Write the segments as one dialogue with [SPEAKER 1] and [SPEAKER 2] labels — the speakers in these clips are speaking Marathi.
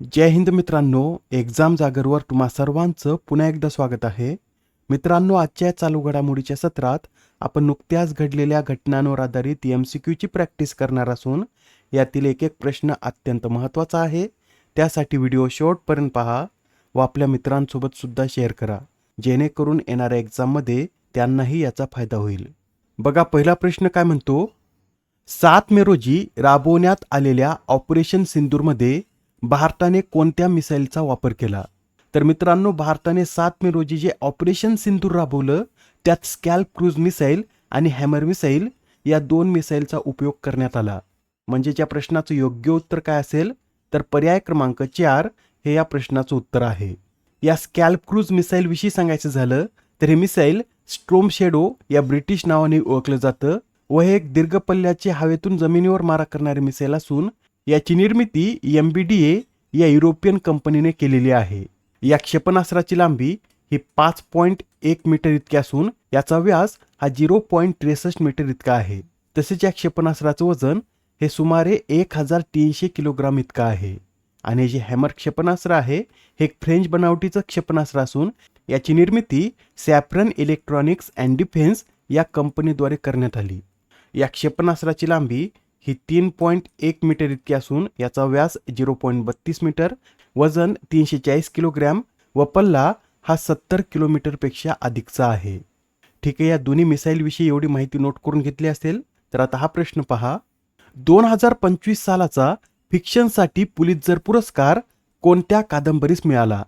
[SPEAKER 1] जय हिंद मित्रांनो एक्झाम जागरवर तुम्हा सर्वांचं पुन्हा एकदा स्वागत आहे. मित्रांनो आजच्या चालू घडामोडीच्या सत्रात आपण नुकत्याच घडलेल्या घटनांवर आधारित एम सी क्यूची प्रॅक्टिस करणार असून यातील एक एक प्रश्न अत्यंत महत्त्वाचा आहे. त्यासाठी व्हिडिओ शेवटपर्यंत पहा व आपल्या मित्रांसोबत सुद्धा शेअर करा. जेणेकरून येणाऱ्या एक्झाममध्ये त्यांनाही याचा फायदा होईल. बघा पहिला प्रश्न काय म्हणतो? सात मे रोजी राबवण्यात आलेल्या ऑपरेशन सिंदूरमध्ये भारताने कोणत्या मिसाईलचा वापर केला? तर मित्रांनो भारताने सात मे रोजी जे ऑपरेशन सिंदूर राबवलं त्यात स्कॅल्प क्रूज मिसाईल आणि हॅमर मिसाईल या दोन मिसाईलचा उपयोग करण्यात आला. म्हणजे या प्रश्नाचं योग्य उत्तर काय असेल तर पर्याय क्रमांक चार हे या प्रश्नाचं उत्तर आहे. या स्कॅल्प क्रूज मिसाईल विषयी सांगायचं झालं तर हे मिसाईल स्ट्रोम शेडो या ब्रिटिश नावाने ओळखलं जातं व हे एक दीर्घ पल्ल्याचे हवेतून जमिनीवर मारा करणारे मिसाईल असून याची निर्मिती एम बी डी ए या युरोपियन कंपनीने केलेली आहे. या क्षेपणास्त्राची लांबी ही पाच पॉईंट एक मीटर इतकी असून याचा व्यास हा झिरो पॉईंट त्रेसष्ट मीटर इतका आहे. तसेच या क्षेपणास्त्राचं वजन हे सुमारे एक हजार तीनशे किलोग्राम इतकं आहे. आणि हे जे हॅमर क्षेपणास्त्र आहे हे एक फ्रेंच बनावटीचं क्षेपणास्त्र असून याची निर्मिती सॅप्रन इलेक्ट्रॉनिक्स अँड डिफेन्स या कंपनीद्वारे करण्यात आली. या क्षेपणास्त्राची लांबी ही तीन पॉईंट एक मीटर इतकी असून याचा व्यास झिरो पॉईंट बत्तीस मीटर. वजन तीनशे चाळीस किलोग्रॅम व पल्ला हा सत्तर किलोमीटरपेक्षा अधिकचा आहे. ठीक आहे या दोन्ही मिसाईलविषयी एवढी माहिती नोट करून घेतली असेल तर आता हा प्रश्न पहा. दोन हजार पंचवीस सालाचा फिक्शनसाठी पुलितजर पुरस्कार कोणत्या कादंबरीस मिळाला?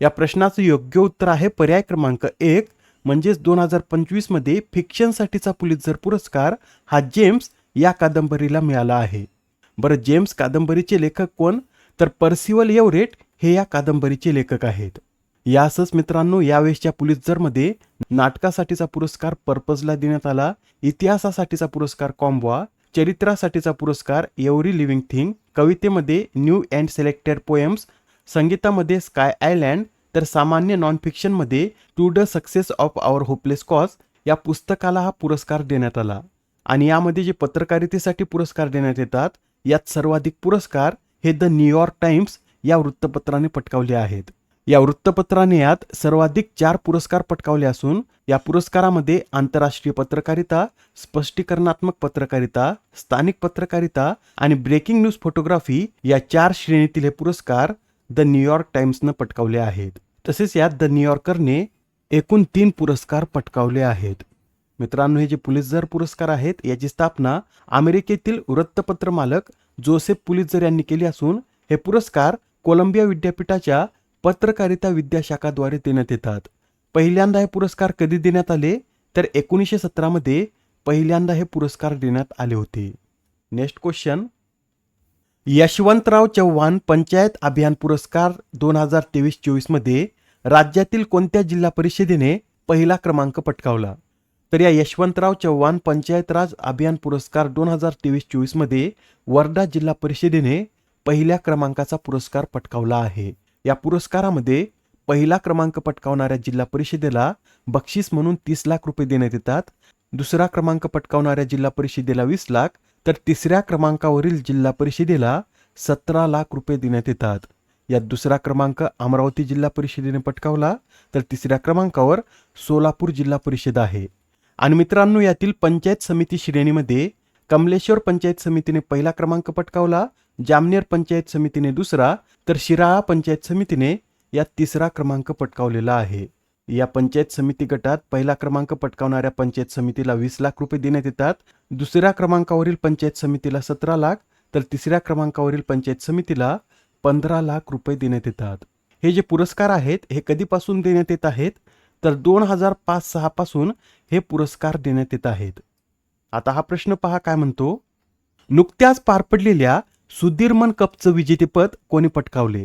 [SPEAKER 1] या प्रश्नाचं योग्य उत्तर आहे पर्याय क्रमांक एक म्हणजेच दोन हजार पंचवीसमध्ये फिक्शनसाठीचा पुलितजर पुरस्कार हा जेम्स या कादंबरीला मिळाला आहे. बरं जेम्स कादंबरीचे लेखक कोण? तर पर्सिवल एवरेट हे या कादंबरीचे लेखक आहेत. यासच मित्रांनो यावेळेसच्या पुलितजरमध्ये नाटकासाठीचा पुरस्कार पर्पजला देण्यात आला इतिहासासाठीचा पुरस्कार कॉम्बवा चरित्रासाठीचा पुरस्कार एव्हरी लिव्हिंग थिंग कवितेमध्ये न्यू अँड सिलेक्टेड पोएम्स संगीतामध्ये स्काय आयलँड तर सामान्य non फिक्शनमध्ये to the success of our hopeless cause या पुस्तकाला हा पुरस्कार देण्यात आला. आणि यामध्ये जे पत्रकारितेसाठी पुरस्कार देण्यात येतात यात सर्वाधिक पुरस्कार हे द न्यूयॉर्क टाइम्स या वृत्तपत्राने पटकावले आहेत. या वृत्तपत्राने यात सर्वाधिक चार पुरस्कार पटकावले असून या पुरस्कारामध्ये आंतरराष्ट्रीय पत्रकारिता स्पष्टीकरणात्मक पत्रकारिता स्थानिक पत्रकारिता आणि ब्रेकिंग न्यूज फोटोग्राफी या चार श्रेणीतील हे पुरस्कार द न्यूयॉर्क टाइम्सनं पटकावले आहेत. तसेच यात द न्यूयॉर्करने एकूण तीन पुरस्कार पटकावले आहेत. मित्रांनो हे जे पुलिसझर पुरस्कार आहेत याची स्थापना अमेरिकेतील वृत्तपत्र मालक जोसेफ पुलिसझर यांनी केली असून हे पुरस्कार कोलंबिया विद्यापीठाच्या पत्रकारिता विद्याशाखाद्वारे देण्यात येतात. पहिल्यांदा हे पुरस्कार कधी देण्यात आले? तर एकोणीसशे सतरामध्ये पहिल्यांदा हे पुरस्कार देण्यात आले होते. Next question. यशवंतराव चव्हाण पंचायत अभियान पुरस्कार दोन हजार तेवीस चोवीसमध्ये राज्यातील कोणत्या जिल्हा परिषदेने पहिला क्रमांक पटकावला? तर या यशवंतराव चव्हाण पंचायत राज अभियान पुरस्कार दोन हजार तेवीस चोवीसमध्ये वर्धा जिल्हा परिषदेने पहिल्या क्रमांकाचा पुरस्कार पटकावला आहे. या पुरस्कारामध्ये पहिला क्रमांक पटकावणाऱ्या जिल्हा परिषदेला बक्षीस म्हणून तीस लाख रुपये देण्यात येतात. दुसरा क्रमांक पटकावणाऱ्या जिल्हा परिषदेला वीस लाख तर तिसऱ्या क्रमांकावरील जिल्हा परिषदेला सतरा लाख रुपये देण्यात येतात. यात दुसरा क्रमांक अमरावती जिल्हा परिषदेने पटकावला तर तिसऱ्या क्रमांकावर सोलापूर जिल्हा परिषद आहे. आणि मित्रांनो यातील पंचायत समिती श्रेणीमध्ये कमलेश्वर पंचायत समितीने पहिला क्रमांक पटकावला जामनेर पंचायत समितीने दुसरा तर शिराळा पंचायत समितीने यात तिसरा क्रमांक पटकावलेला आहे. या पंचायत समिती गटात पहिला क्रमांक पटकावणाऱ्या पंचायत समितीला वीस लाख रुपये देण्यात येतात. दुसऱ्या क्रमांकावरील पंचायत समितीला सतरा लाख तर तिसऱ्या क्रमांकावरील पंचायत समितीला पंधरा लाख रुपये देण्यात येतात. हे जे पुरस्कार आहेत हे कधीपासून देण्यात येत आहेत? तर दोन हजार पाच सहा पासून हे पुरस्कार देण्यात येत आहेत. आता हा प्रश्न पहा काय म्हणतो? नुकत्याच पार पडलेल्या सुधीरमन कपचं विजेतेपद कोणी पटकावले?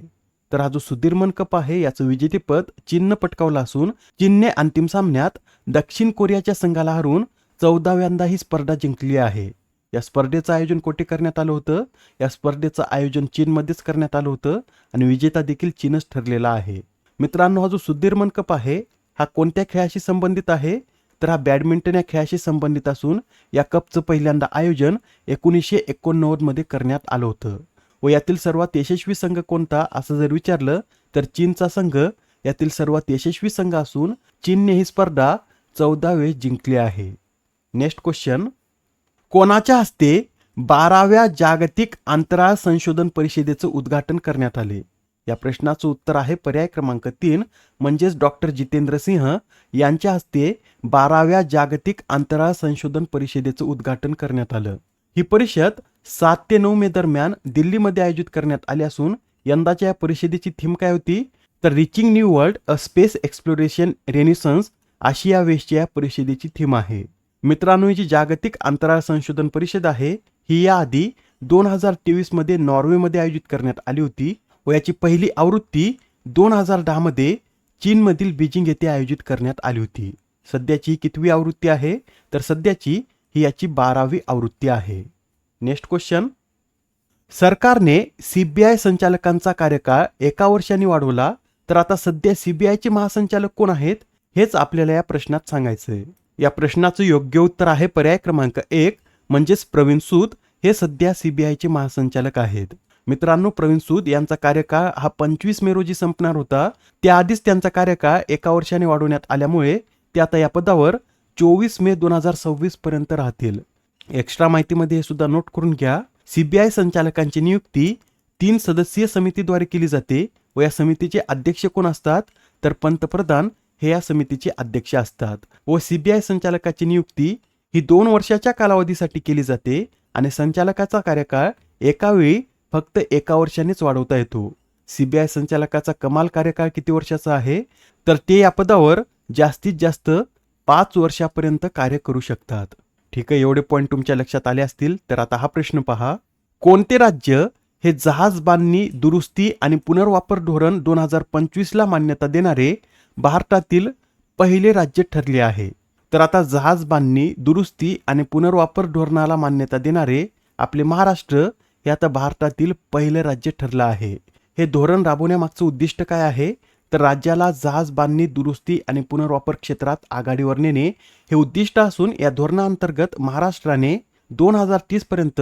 [SPEAKER 1] तर हा जो सुधीरमन कप आहे याचं विजेतेपद चीननं पटकावलं असून चीनने अंतिम सामन्यात दक्षिण कोरियाच्या संघाला हरून चौदाव्यांदा ही स्पर्धा जिंकली आहे. या स्पर्धेचं आयोजन कोठे करण्यात आलं होतं? या स्पर्धेचं आयोजन चीनमध्येच करण्यात आलं होतं आणि विजेता देखील चीनच ठरलेला आहे. मित्रांनो हा जो सुधीरमन कप आहे हा कोणत्या खेळाशी संबंधित आहे? तर हा बॅडमिंटन या खेळाशी संबंधित असून या कपचं पहिल्यांदा आयोजन एकोणीसशे एकोणनव्वदमध्ये करण्यात आलं होतं. व यातील सर्वात यशस्वी संघ कोणता असं जर विचारलं तर चीनचा संघ. यातील सर्वात यशस्वी संघ असून चीनने ही स्पर्धा चौदा वेळेस जिंकली आहे. Next question. कोणाच्या हस्ते बाराव्या जागतिक अंतराळ संशोधन परिषदेचं उद्घाटन करण्यात आले? या प्रश्नाचं उत्तर आहे पर्याय क्रमांक तीन म्हणजेच डॉक्टर जितेंद्र सिंह यांच्या हस्ते बाराव्या जागतिक अंतराळ संशोधन परिषदेचं उद्घाटन करण्यात आलं. ही परिषद सात ते नऊ मे दरम्यान दिल्लीमध्ये आयोजित करण्यात आली असून यंदाच्या या परिषदेची थीम काय होती? तर reaching new world a space exploration renaissance अशी या वेळेसच्या या परिषदेची थीम आहे. मित्रांनो जी जागतिक अंतराळ संशोधन परिषद आहे ही याआधी दोन हजार तेवीसमध्ये नॉर्वेमध्ये आयोजित करण्यात आली होती. व याची पहिली आवृत्ती दोन हजार दहा मध्ये चीनमधील बीजिंग येथे आयोजित करण्यात आली होती. सध्याची कितवी आवृत्ती आहे? तर सध्याची ही याची बारावी आवृत्ती आहे. नेक्स्ट क्वेश्चन सरकारने सीबीआय संचालकांचा कार्यकाळ एका वर्षाने वाढवला तर आता सध्या सीबीआयचे महासंचालक कोण आहेत? हेच आपल्याला या प्रश्नात सांगायचं आहे या प्रश्नाचं योग्य उत्तर आहे पर्याय क्रमांक एक म्हणजेच प्रवीण सूद. हे सध्या सीबीआयचे महासंचालक आहेत. मित्रांनो प्रवीण सूद यांचा कार्यकाळ हा पंचवीस मे रोजी संपणार होता. त्याआधीच त्यांचा कार्यकाळ एका वर्षाने वाढवण्यात आल्यामुळे ते आता या पदावर चोवीस मे दोन हजार सव्वीस पर्यंत राहतील. एक्स्ट्रा माहितीमध्ये हे सुद्धा नोट करून घ्या. सीबीआय संचालकांची नियुक्ती तीन सदस्यीय समितीद्वारे केली जाते व या समितीचे अध्यक्ष कोण असतात? तर पंतप्रधान हे या समितीचे अध्यक्ष असतात व सीबीआय संचालकाची नियुक्ती ही दोन वर्षाच्या कालावधीसाठी केली जाते आणि संचालकाचा कार्यकाळ एकावेळी फक्त एका वर्षानेच वाढवता येतो. सीबीआय संचालकाचा कमाल कार्यकाळ किती वर्षाचा आहे? तर ते या पदावर जास्तीत जास्त पाच वर्षापर्यंत कार्य करू शकतात. ठीक आहे एवढे पॉईंट तुमच्या लक्षात आले असतील तर आता हा प्रश्न पहा. कोणते राज्य हे जहाज बांधणी दुरुस्ती आणि पुनर्वापर धोरण दोन हजार पंचवीसला मान्यता देणारे भारतातील पहिले राज्य ठरले आहे? तर आता जहाज बांधणी दुरुस्ती आणि पुनर्वापर धोरणाला मान्यता देणारे आपले महाराष्ट्र हे आता भारतातील पहिलं राज्य ठरलं आहे. हे धोरण राबवण्यामागचं उद्दिष्ट काय आहे? तर राज्याला जहाज बांधणी दुरुस्ती आणि पुनर्वापर क्षेत्रात आघाडीवर नेणे हे उद्दिष्ट असून या धोरणाअंतर्गत महाराष्ट्राने दोन हजार तीस पर्यंत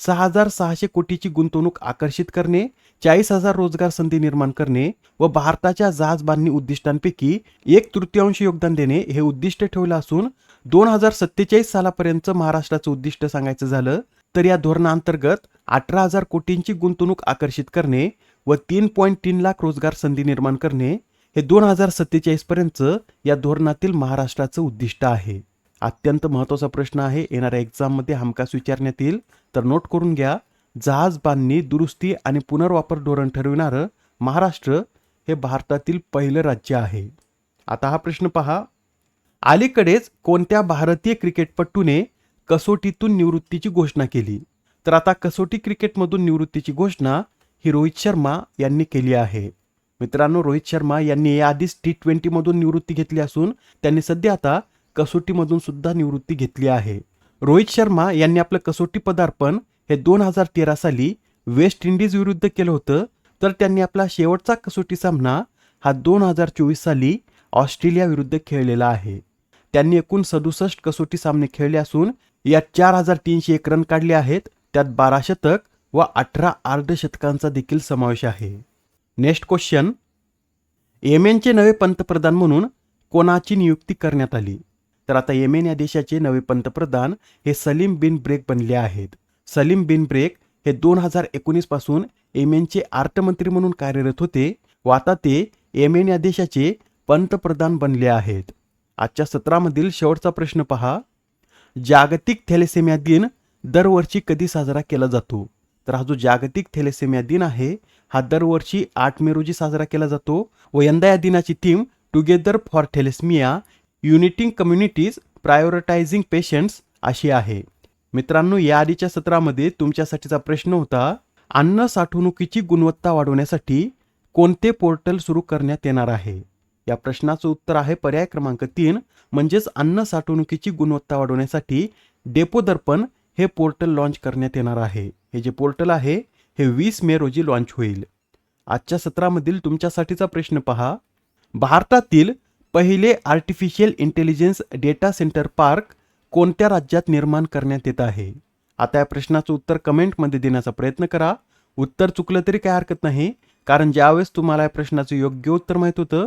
[SPEAKER 1] सहा हजार सहाशे कोटीची गुंतवणूक आकर्षित करणे चाळीस हजार रोजगार संधी निर्माण करणे व भारताच्या जहाज बांधणी उद्दिष्टांपैकी एक तृतीयांश योगदान देणे हे उद्दिष्ट ठेवलं असून दोन हजार सत्तेचाळीस सालापर्यंत महाराष्ट्राचं उद्दिष्ट सांगायचं झालं तर या धोरणाअंतर्गत अठरा हजार कोटींची गुंतवणूक आकर्षित करणे व तीन पॉईंट तीन लाख रोजगार संधी निर्माण करणे हे दोन हजार सत्तेचाळीस पर्यंत या धोरणातील महाराष्ट्राचं उद्दिष्ट आहे. अत्यंत महत्त्वाचा प्रश्न आहे. येणाऱ्या एक्झाममध्ये हमखास विचारण्यात येईल तर नोट करून घ्या. जहाज बांधणी दुरुस्ती आणि पुनर्वापर धोरण ठरविणारं महाराष्ट्र हे भारतातील पहिलं राज्य आहे. आता हा प्रश्न पहा. अलीकडेच कोणत्या भारतीय क्रिकेटपटूने कसोटीतून निवृत्तीची घोषणा केली. तर आता कसोटी क्रिकेटमधून निवृत्तीची घोषणा ही रोहित शर्मा यांनी केली आहे. मित्रांनो रोहित शर्मा यांनी याआधीच टी ट्वेंटीमधून निवृत्ती घेतली असून त्यांनी सध्या आता कसोटीमधून सुद्धा निवृत्ती घेतली आहे. रोहित शर्मा यांनी आपलं कसोटी पदार्पण हे दोन हजार तेरा साली वेस्ट इंडिज विरुद्ध केलं होतं. तर त्यांनी आपला शेवटचा कसोटी सामना हा दोन हजार चोवीस साली ऑस्ट्रेलिया विरुद्ध खेळलेला आहे. त्यांनी एकूण सदुसष्ट कसोटी सामने खेळले असून यात चार हजार तीनशे एक रन काढले आहेत. त्यात बारा शतक व अठरा अर्धशतकांचा देखील समावेश आहे. Next question. येमेनचे नवे पंतप्रधान म्हणून कोणाची नियुक्ती करण्यात आली? तर आता येमेन या देशाचे नवे पंतप्रधान हे सलीम बिन ब्रेक बनले आहेत. सलीम बिन ब्रेक हे दोन हजार एकोणीसपासून येमेनचे अर्थमंत्री म्हणून कार्यरत होते व आता ते येमेन या देशाचे पंतप्रधान बनले आहेत. आजच्या सत्रामधील शेवटचा प्रश्न पहा. जागतिक थॅलेसेमिया दिन दरवर्षी कधी साजरा केला जातो? तर हा जो जागतिक थॅलेसेमिया दिन आहे हा दरवर्षी आठ मे रोजी साजरा केला जातो व यंदा या दिनाची theme together for thalassemia uniting communities prioritising patients अशी आहे. मित्रांनो या आधीच्या सत्रामध्ये तुमच्यासाठीचा प्रश्न होता अन्न साठवणुकीची गुणवत्ता वाढवण्यासाठी कोणते पोर्टल सुरू करण्यात येणार आहे? या प्रश्नाचं उत्तर आहे पर्याय क्रमांक तीन म्हणजेच अन्न साठवणुकीची गुणवत्ता वाढवण्यासाठी डेपो दर्पण हे पोर्टल लॉन्च करण्यात येणार आहे. हे जे पोर्टल आहे हे वीस मे रोजी लॉन्च होईल. आजच्या सत्रामधील तुमच्यासाठीचा प्रश्न पहा. भारतातील पहिले artificial intelligence data centre park कोणत्या राज्यात निर्माण करण्यात येत आहे? आता या प्रश्नाचं उत्तर कमेंटमध्ये देण्याचा प्रयत्न करा. उत्तर चुकलं तरी काय हरकत नाही कारण ज्यावेळेस तुम्हाला या प्रश्नाचं योग्य उत्तर माहीत होतं